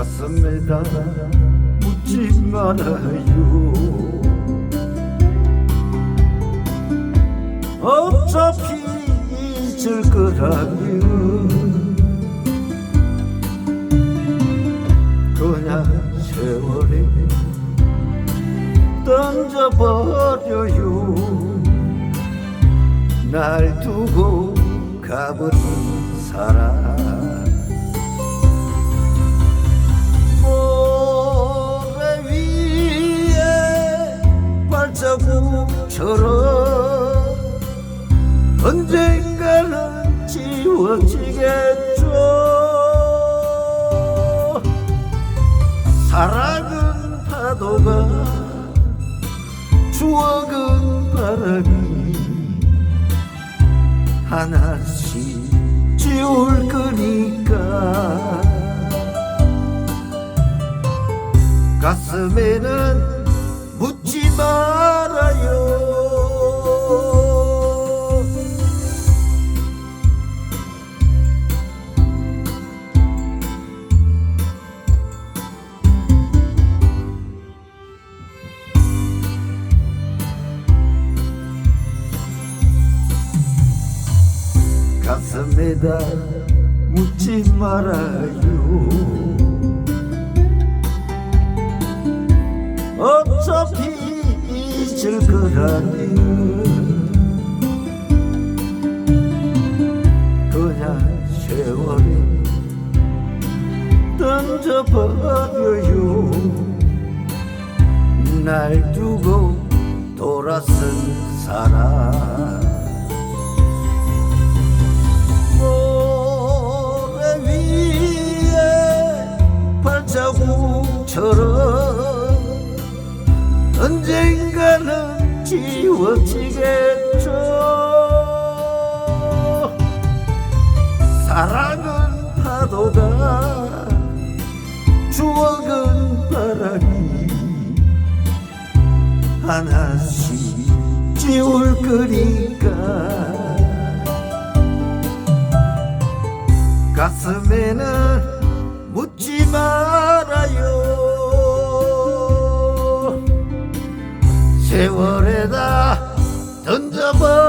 가슴에다. 묻지 말아요. 어차피 잊을 거라면 그냥 세월에 던져버려요. 날 두고 가버린 사람 언젠가는 지워지겠죠. 사랑은 파도가 추억은 바람이 하나씩 지울 거니까. 가슴에는 묻지 말 가슴에다 묻지 말아요. 어차피 잊을 거라면 그냥 세월에 던져버려요. 날 두고 돌아선 사람 발자국처럼 언젠가는 지워지겠죠. 사랑은 파도가 추억은 바람이 하나씩 지울 거니까. 가슴에는 세월에다 던져버